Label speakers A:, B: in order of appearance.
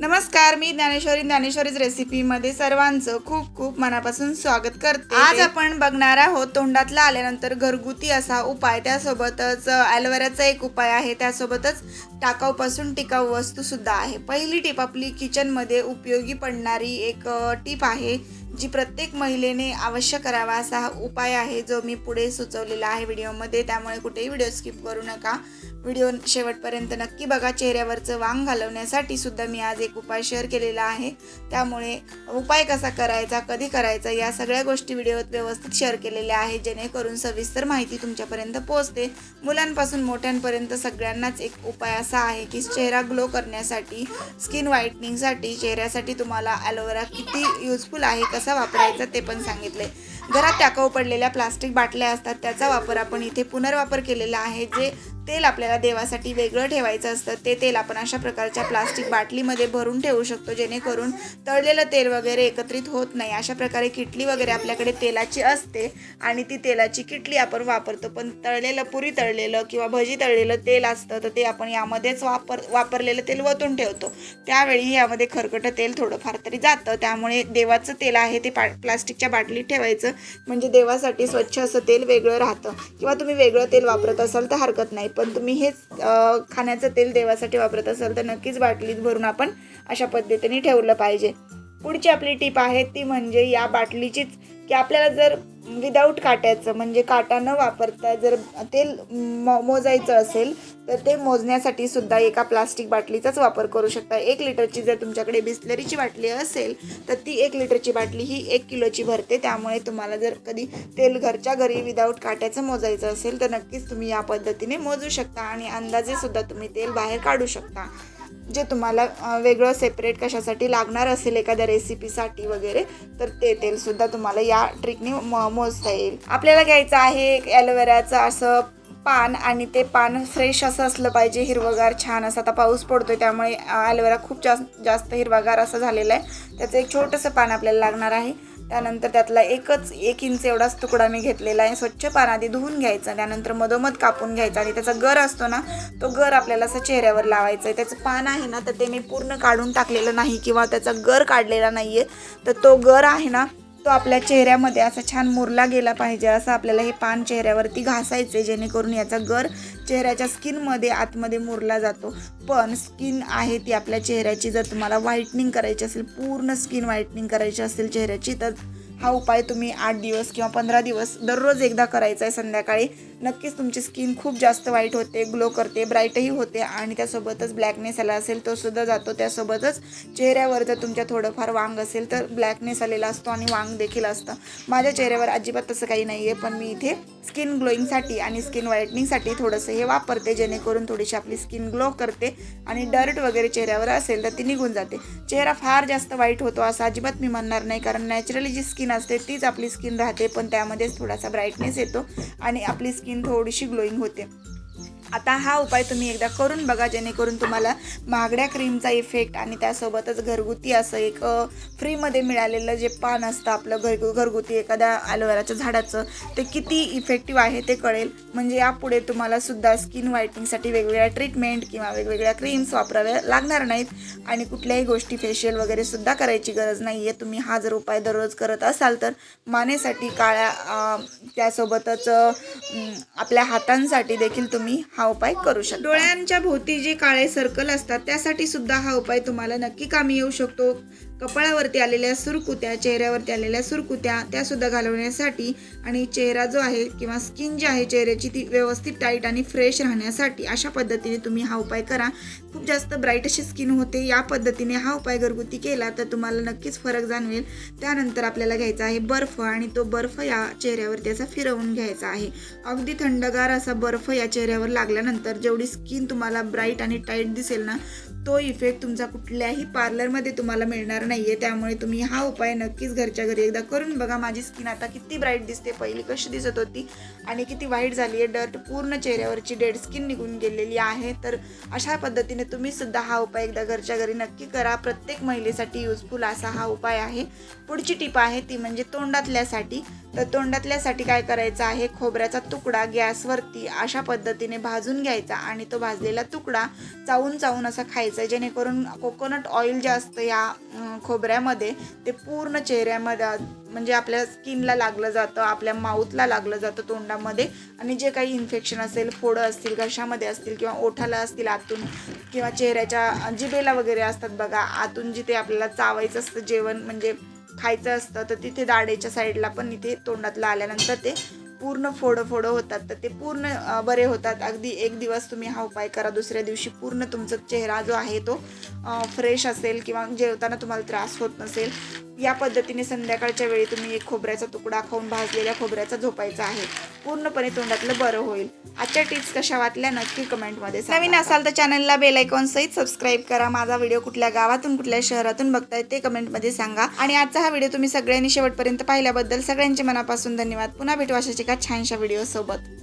A: नमस्कार मी ज्ञानेश्वरी. ज्ञानेश्वरीच रेसिपीमध्ये सर्वांचं खूप खूप मनापासून स्वागत करते. आज आपण बघणार आहोत तोंडातला आल्यानंतर घरगुती असा उपाय. त्यासोबतच ॲलोवेराचा एक उपाय आहे. त्यासोबतच टाकाऊपासून टिकाऊ वस्तू सुद्धा आहे. पहिली टीप आपली किचनमध्ये उपयोगी पडणारी एक टीप आहे. जी प्रत्येक महिलेने अवश्य करावा असा हा उपाय आहे जो मी पुढे सुचवलेला आहे व्हिडिओमध्ये. त्यामुळे कुठेही व्हिडिओ स्किप करू नका. व्हिडिओ शेवटपर्यंत नक्की बघा. चेहऱ्यावरचं वांग घालवण्यासाठी सुद्धा मी आज एक उपाय शेअर केलेला आहे. त्यामुळे उपाय कसा करायचा कधी करायचा या सगळ्या गोष्टी व्हिडिओत व्यवस्थित शेअर केलेल्या आहेत. जेणेकरून सविस्तर माहिती तुमच्यापर्यंत पोहोचते. मुलांपासून मोठ्यांपर्यंत सगळ्यांनाच एक उपाय असा आहे की चेहरा ग्लो करण्यासाठी स्किन व्हाईटनिंगसाठी चेहऱ्यासाठी तुम्हाला ॲलोवेरा किती युजफुल आहे कसा वापरायचा ते पण सांगितले घरात टाकाऊ पडलेल्या प्लास्टिक बाटल्या असतात त्याचा वापर आपण इथे पुनर्वापर केलेला आहे. जे तेल आपल्याला देवासाठी वेगळं ठेवायचं असतं ते तेल आपण अशा प्रकारच्या प्लास्टिक बाटलीमध्ये भरून ठेवू शकतो जेणेकरून तळलेलं तेल वगैरे एकत्रित होत नाही. अशा प्रकारे किटली वगैरे आपल्याकडे तेलाची असते आणि ती तेलाची किटली आपण वापरतो. पण तळलेलं पुरी तळलेलं किंवा भजी तळलेलं तेल असतं तर ते आपण यामध्येच वापर वापरलेलं तेल वतून ठेवतो. त्यावेळी यामध्ये खरकटं तेल थोडंफार तरी जातं. त्यामुळे देवाचं तेल आहे ते पा प्लास्टिकच्या बाटलीत ठेवायचं. म्हणजे देवासाठी स्वच्छ असं तेल वेगळं राहतं. किंवा तुम्ही वेगळं तेल वापरत असाल तर हरकत नाही. पण तुम्ही हेच खाण्याचं तेल देवासाठी वापरत असाल तर नक्कीच बाटलीत भरून आपण अशा पद्धतीने ठेवलं पाहिजे. पुढची आपली टीप आहे ती म्हणजे या बाटलीचीच की आपल्याला जर विदाऊट काट्याचं म्हणजे काटा न वापरता जर तेल मो मोजायचं असेल तर ते मोजण्यासाठी सुद्धा एका प्लास्टिक बाटलीचाच वापर करू शकता. एक लिटरची जर तुमच्याकडे बिस्लरीची बाटली असेल तर ती एक लिटरची बाटली ही एक किलोची भरते. त्यामुळे तुम्हाला जर कधी तेल घरच्या घरी विदाऊट काट्याचं मोजायचं असेल तर नक्कीच तुम्ही या पद्धतीने मोजू शकता आणि अंदाजे सुद्धा तुम्ही तेल बाहेर काढू शकता. जे तुम्हाला वेगळं सेपरेट कशासाठी लागणार असेल एखाद्या रेसिपीसाठी वगैरे तर ते तेलसुद्धा तुम्हाला या ट्रिकने म मोजता येईल. आपल्याला घ्यायचं आहे एक ॲलोवेराचं असं पान आणि ते पान फ्रेश असं असलं पाहिजे हिरवगार छान असं. आता पाऊस पडतोय त्यामुळे ॲलोवेरा खूप जास्त जास्त हिरवागार असं झालेलं आहे. त्याचं एक छोटंसं पान आपल्याला लागणार आहे. त्यानंतर त्यातला एकच एक इंच एवढाच तुकडा मी घेतलेला आहे. स्वच्छ पान आधी धुवून घ्यायचा त्यानंतर मधोमध कापून घ्यायचा आणि त्याचा गर असतो ना तो गर आपल्याला असं चेहऱ्यावर लावायचा आहे. त्याचं पान आहे ना तर ते मी पूर्ण काढून टाकलेलं नाही किंवा त्याचा गर काढलेला नाही आहे तर तो गर आहे ना तो आपल्या चेहऱ्यामध्ये असा छान मुरला गेला पाहिजे असं आपल्याला हे पान चेहऱ्यावरती घासायचे जेणेकरून याचा गर चेहऱ्याच्या स्किनमध्ये आतमध्ये मुरला जातो. पण स्किन आहे ती आपल्या चेहऱ्याची जर तुम्हाला व्हाईटनिंग करायची असेल पूर्ण स्किन व्हाईटनिंग करायची असेल चेहऱ्याची तर हा उपाय तुम्ही आठ दिवस किंवा पंधरा दिवस दररोज एकदा करायचा आहे संध्याकाळी. नक्कीच तुमची स्किन खूप जास्त वाईट होते ग्लो करते ब्राईटही होते आणि त्यासोबतच ब्लॅकनेस आला असेल तो सुद्धा जातो. त्यासोबतच चेहऱ्यावर जर तुमच्या थोडंफार वांग असेल तर ब्लॅकनेस आलेला असतो आणि वांग देखील असतं. माझ्या चेहऱ्यावर अजिबात तसं काही नाही आहे पण मी इथे स्किन ग्लोईंगसाठी आणि स्किन व्हाईटनिंगसाठी थोडंसं हे वापरते जेणेकरून थोडीशी आपली स्किन ग्लो करते आणि डर्ट वगैरे चेहऱ्यावर असेल तर ती निघून जाते. चेहरा फार जास्त वाईट होतो असं अजिबात मी म्हणणार नाही कारण नॅचरली जी स्किन असते तीच आपली स्किन राहते पण त्यामध्येच थोडासा ब्राईटनेस येतो आणि आपली स्किन थोडीशी ग्लोईंग होते. आता हा उपाय तुम्ही एकदा करून बघा जेणेकरून तुम्हाला महागड्या क्रीमचा इफेक्ट आणि त्यासोबतच घरगुती असं एक फ्रीमध्ये मिळालेलं जे पान असतं आपलं घर घरगुती एखाद्या ॲलोवेराच्या झाडाचं ते किती इफेक्टिव्ह आहे ते कळेल. म्हणजे यापुढे तुम्हाला सुद्धा स्किन व्हाईटनिंगसाठी वेगवेगळ्या ट्रीटमेंट किंवा वेगवेगळ्या क्रीम्स वापराव्या लागणार नाहीत. आणि कुठल्याही गोष्टी फेशियल वगैरे सुद्धा करायची गरज नाही आहे तुम्ही हा जर उपाय दररोज करत असाल तर मानेसाठी काळ्या त्यासोबतच आपल्या हातांसाठी देखील तुम्ही हा उपाय करू शकता. डोळ्यांच्या भोवती जे काळे सर्कल असतात त्यासाठी सुद्धा हा उपाय तुम्हाला नक्की कामी येऊ शकतो. कपाळावरती आलेल्या सुरकुत्या चेहऱ्यावरती आलेल्या सुरकुत्या त्या सुद्धा घालवण्यासाठी आणि चेहरा जो आहे किंवा स्किन जी आहे चेहऱ्याची ती व्यवस्थित टाईट आणि फ्रेश राहण्यासाठी अशा पद्धतीने तुम्ही हा उपाय करा. खूप जास्त ब्राईट अशी स्किन होते या पद्धतीने हा उपाय घरगुती केला तर तुम्हाला नक्कीच फरक जाणवेल. त्यानंतर आपल्याला घ्यायचा आहे बर्फ आणि तो बर्फ या चेहऱ्यावरती असा फिरवून घ्यायचा आहे. अगदी थंडगार असा बर्फ या चेहऱ्यावर लागल्यानंतर जेवढी स्किन तुम्हाला ब्राईट आणि टाईट दिसेल ना तो इफेक्ट तुमचा कुठल्याही पार्लरमध्ये तुम्हाला मिळणार नाही आहे त्यामुळे तुम्ही हा उपाय नक्कीच घरच्या घरी एकदा करून बघा. माझी स्किन आता किती ब्राईट दिसते. पहिली कशी दिसत होती आणि किती वाईट झाली आहे. डर्ट पूर्ण चेहऱ्यावरची डेड स्किन निघून गेलेली आहे. तर अशा पद्धतीने तुम्ही सुद्धा हा उपाय एकदा घरच्या घरी नक्की करा. प्रत्येक महिलेसाठी युजफुल असा हा उपाय आहे. पुढची टीप आहे ती म्हणजे तोंडातल्यासाठी. तर तोंडातल्यासाठी काय करायचं आहे? खोबऱ्याचा तुकडा गॅसवरती अशा पद्धतीने भाजून घ्यायचा आणि तो भाजलेला तुकडा चावून चावून असा खायचा. आहे जेणेकरून कोकोनट ऑइल जे असतं या खोबऱ्यामध्ये ते पूर्ण चेहऱ्यामध्ये म्हणजे आपल्या स्किनला लागलं जातं आपल्या माऊथला लागलं जातं तोंडामध्ये. आणि जे काही इन्फेक्शन असेल फोडं असतील घशामध्ये असतील किंवा ओठाला असतील आतून किंवा चेहऱ्याच्या जिबेला वगैरे असतात बघा आतून जिथे आपल्याला चावायचं असतं जेवण म्हणजे खायचं असतं तर तिथे दाढेच्या साईडला पण इथे तोंडातलं आल्यानंतर ते पूर्ण फोडं फोडं होतात तर ते पूर्ण बरे होतात. अगदी एक दिवस तुम्ही हा उपाय करा दुसऱ्या दिवशी पूर्ण तुमचा चेहरा जो आहे तो फ्रेश असेल किंवा जेवताना तुम्हाला त्रास होत नसेल या पद्धतीने संध्याकाळच्या वेळी तुम्ही एक खोबऱ्याचा तुकडा खाऊन भाजलेल्या खोबऱ्याचा झोपायचा आहे. पूर्णपणे तोंडातलं बरं होईल. आजच्या टिप्स कशा वाटल्या नक्की कमेंटमध्ये नवीन असाल तर चॅनलला बेल ऐकॉन सहित सबस्क्राईब करा. माझा व्हिडिओ कुठल्या गावातून कुठल्या शहरातून बघताय ते कमेंटमध्ये सांगा. आणि आजचा हा व्हिडिओ तुम्ही सगळ्यांनी शेवटपर्यंत पाहिल्याबद्दल सगळ्यांचे मनापासून धन्यवाद. पुन्हा भेटू अशाच एका छानशा व्हिडिओ सोबत.